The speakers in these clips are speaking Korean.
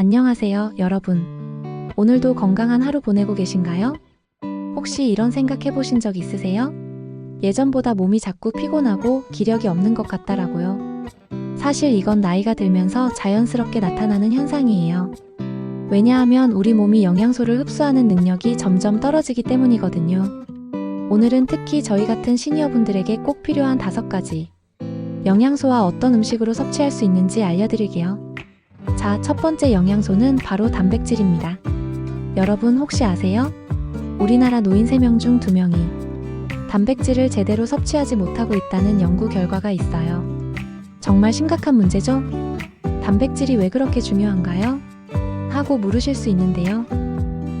안녕하세요, 여러분. 오늘도 건강한 하루 보내고 계신가요? 혹시 이런 생각 해 보신 적 있으세요? 예전보다 몸이 자꾸 피곤하고 기력이 없는 것 같다라고요. 사실 이건 나이가 들면서 자연스럽게 나타나는 현상이에요. 왜냐하면 우리 몸이 영양소를 흡수하는 능력이 점점 떨어지기 때문이거든요. 오늘은 특히 저희 같은 시니어분들에게 꼭 필요한 다섯 가지 영양소와 어떤 음식으로 섭취할 수 있는지 알려드릴게요. 자, 첫 번째 영양소는 바로 단백질입니다. 여러분 혹시 아세요? 우리나라 노인 3명 중 2명이 단백질을 제대로 섭취하지 못하고 있다는 연구 결과가 있어요. 정말 심각한 문제죠? 단백질이 왜 그렇게 중요한가요? 하고 물으실 수 있는데요.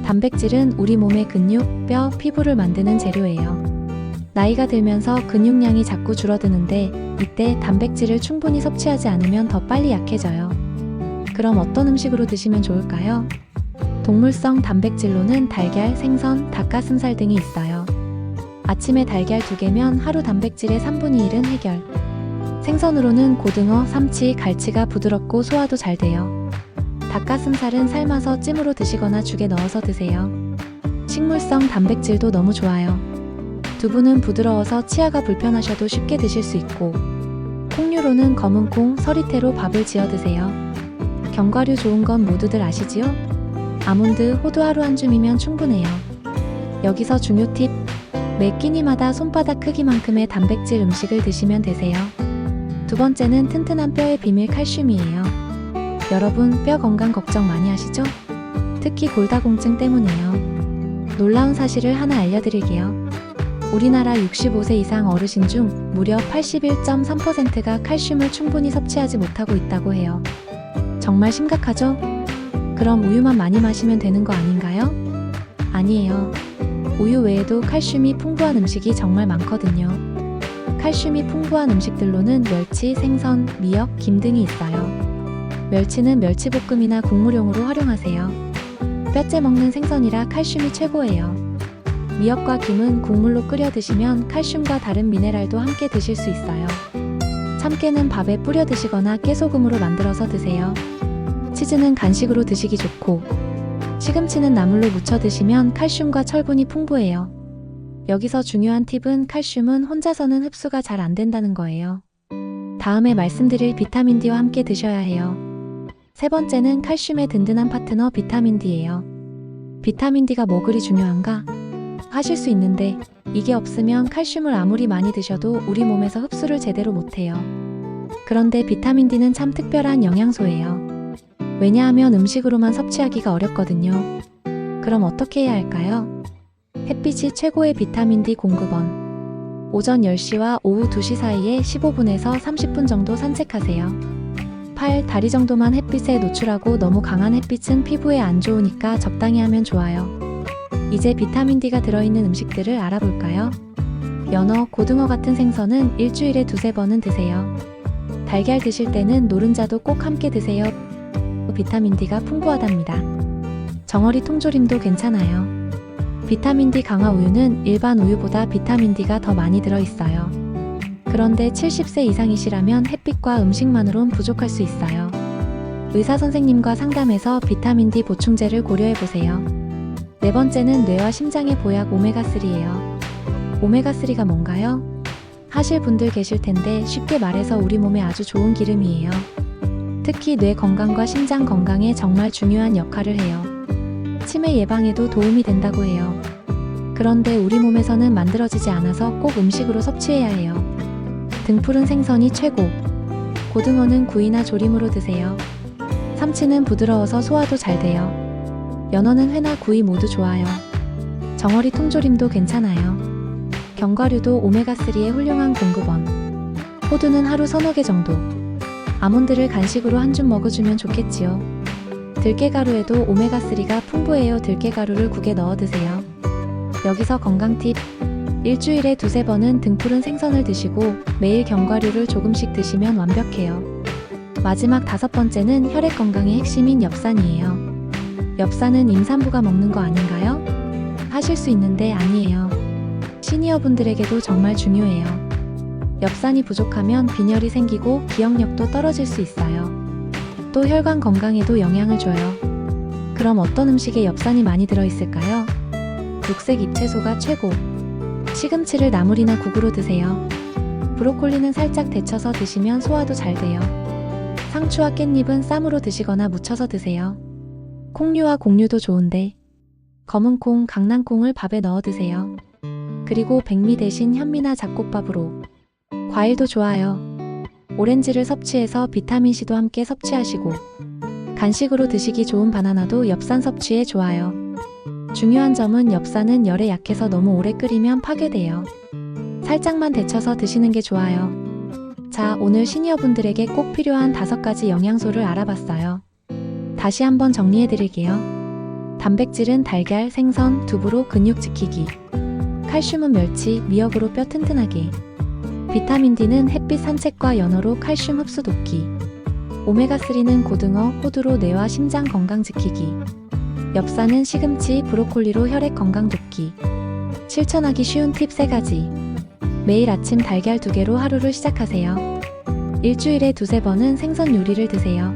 단백질은 우리 몸의 근육, 뼈, 피부를 만드는 재료예요. 나이가 들면서 근육량이 자꾸 줄어드는데 이때 단백질을 충분히 섭취하지 않으면 더 빨리 약해져요. 그럼 어떤 음식으로 드시면 좋을까요? 동물성 단백질로는 달걀, 생선, 닭가슴살 등이 있어요. 아침에 달걀 2개면 하루 단백질의 3분의 1은 해결. 생선으로는 고등어, 삼치, 갈치가 부드럽고 소화도 잘 돼요. 닭가슴살은 삶아서 찜으로 드시거나 죽에 넣어서 드세요. 식물성 단백질도 너무 좋아요. 두부는 부드러워서 치아가 불편하셔도 쉽게 드실 수 있고, 콩류로는 검은콩, 서리태로 밥을 지어 드세요. 견과류 좋은 건 모두들 아시지요? 아몬드, 호두 하루 한 줌이면 충분해요. 여기서 중요 팁. 매 끼니마다 손바닥 크기만큼의 단백질 음식을 드시면 되세요. 두 번째는 튼튼한 뼈의 비밀 칼슘이에요. 여러분 뼈 건강 걱정 많이 하시죠? 특히 골다공증 때문에요. 놀라운 사실을 하나 알려드릴게요. 우리나라 65세 이상 어르신 중 무려 81.3%가 칼슘을 충분히 섭취하지 못하고 있다고 해요. 정말 심각하죠? 그럼 우유만 많이 마시면 되는 거 아닌가요? 아니에요. 우유 외에도 칼슘이 풍부한 음식이 정말 많거든요. 칼슘이 풍부한 음식들로는 멸치, 생선, 미역, 김 등이 있어요. 멸치는 멸치볶음이나 국물용으로 활용하세요. 뼈째 먹는 생선이라 칼슘이 최고예요. 미역과 김은 국물로 끓여 드시면 칼슘과 다른 미네랄도 함께 드실 수 있어요. 참깨는 밥에 뿌려 드시거나 깨소금으로 만들어서 드세요. 치즈는 간식으로 드시기 좋고, 시금치는 나물로 무쳐 드시면 칼슘과 철분이 풍부해요. 여기서 중요한 팁은 칼슘은 혼자서는 흡수가 잘 안 된다는 거예요. 다음에 말씀드릴 비타민 D와 함께 드셔야 해요. 세 번째는 칼슘의 든든한 파트너 비타민 D예요. 비타민 D가 뭐 그리 중요한가? 하실 수 있는데 이게 없으면 칼슘을 아무리 많이 드셔도 우리 몸에서 흡수를 제대로 못해요. 그런데 비타민 D는 참 특별한 영양소예요. 왜냐하면 음식으로만 섭취하기가 어렵거든요. 그럼 어떻게 해야 할까요? 햇빛이 최고의 비타민 D 공급원. 오전 10시와 오후 2시 사이에 15분에서 30분 정도 산책하세요. 팔, 다리 정도만 햇빛에 노출하고 너무 강한 햇빛은 피부에 안 좋으니까 적당히 하면 좋아요. 이제 비타민 D가 들어있는 음식들을 알아볼까요? 연어, 고등어 같은 생선은 일주일에 두세 번은 드세요. 달걀 드실 때는 노른자도 꼭 함께 드세요. 비타민 D가 풍부하답니다. 정어리 통조림도 괜찮아요. 비타민 D 강화 우유는 일반 우유보다 비타민 D가 더 많이 들어있어요. 그런데 70세 이상이시라면 햇빛과 음식만으론 부족할 수 있어요. 의사 선생님과 상담해서 비타민 D 보충제를 고려해 보세요. 네 번째는 뇌와 심장의 보약 오메가3예요. 오메가3가 뭔가요? 하실 분들 계실 텐데 쉽게 말해서 우리 몸에 아주 좋은 기름이에요. 특히 뇌 건강과 심장 건강에 정말 중요한 역할을 해요. 치매 예방에도 도움이 된다고 해요. 그런데 우리 몸에서는 만들어지지 않아서 꼭 음식으로 섭취해야 해요. 등푸른 생선이 최고. 고등어는 구이나 조림으로 드세요. 삼치는 부드러워서 소화도 잘 돼요. 연어는 회나 구이 모두 좋아요. 정어리 통조림도 괜찮아요. 견과류도 오메가3의 훌륭한 공급원. 호두는 하루 서너 개 정도. 아몬드를 간식으로 한 줌 먹어주면 좋겠지요. 들깨가루에도 오메가3가 풍부해요. 들깨가루를 국에 넣어 드세요. 여기서 건강 팁. 일주일에 두세 번은 등푸른 생선을 드시고 매일 견과류를 조금씩 드시면 완벽해요. 마지막 다섯 번째는 혈액 건강의 핵심인 엽산이에요. 엽산은 임산부가 먹는 거 아닌가요? 하실 수 있는데 아니에요. 시니어 분들에게도 정말 중요해요. 엽산이 부족하면 빈혈이 생기고 기억력도 떨어질 수 있어요. 또 혈관 건강에도 영향을 줘요. 그럼 어떤 음식에 엽산이 많이 들어있을까요? 녹색 잎채소가 최고. 시금치를 나물이나 국으로 드세요. 브로콜리는 살짝 데쳐서 드시면 소화도 잘 돼요. 상추와 깻잎은 쌈으로 드시거나 무쳐서 드세요. 콩류와 곡류도 좋은데 검은 콩, 강낭콩을 밥에 넣어 드세요. 그리고 백미 대신 현미나 잡곡밥으로 과일도 좋아요. 오렌지를 섭취해서 비타민C도 함께 섭취하시고 간식으로 드시기 좋은 바나나도 엽산 섭취에 좋아요. 중요한 점은 엽산은 열에 약해서 너무 오래 끓이면 파괴돼요. 살짝만 데쳐서 드시는 게 좋아요. 자, 오늘 시니어분들에게 꼭 필요한 다섯 가지 영양소를 알아봤어요. 다시 한번 정리해 드릴게요. 단백질은 달걀, 생선, 두부로 근육 지키기. 칼슘은 멸치, 미역으로 뼈 튼튼하게. 비타민 D는 햇빛 산책과 연어로 칼슘 흡수 돕기. 오메가3는 고등어, 호두로 뇌와 심장 건강 지키기. 엽산은 시금치, 브로콜리로 혈액 건강 돕기. 실천하기 쉬운 팁 3가지. 매일 아침 달걀 2개로 하루를 시작하세요. 일주일에 두세 번은 생선 요리를 드세요.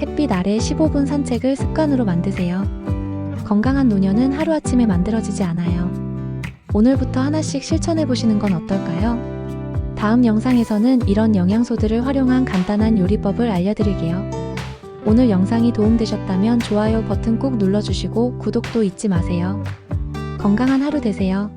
햇빛 아래 15분 산책을 습관으로 만드세요. 건강한 노년은 하루아침에 만들어지지 않아요. 오늘부터 하나씩 실천해 보시는 건 어떨까요? 다음 영상에서는 이런 영양소들을 활용한 간단한 요리법을 알려드릴게요. 오늘 영상이 도움되셨다면 좋아요 버튼 꾹 눌러주시고 구독도 잊지 마세요. 건강한 하루 되세요.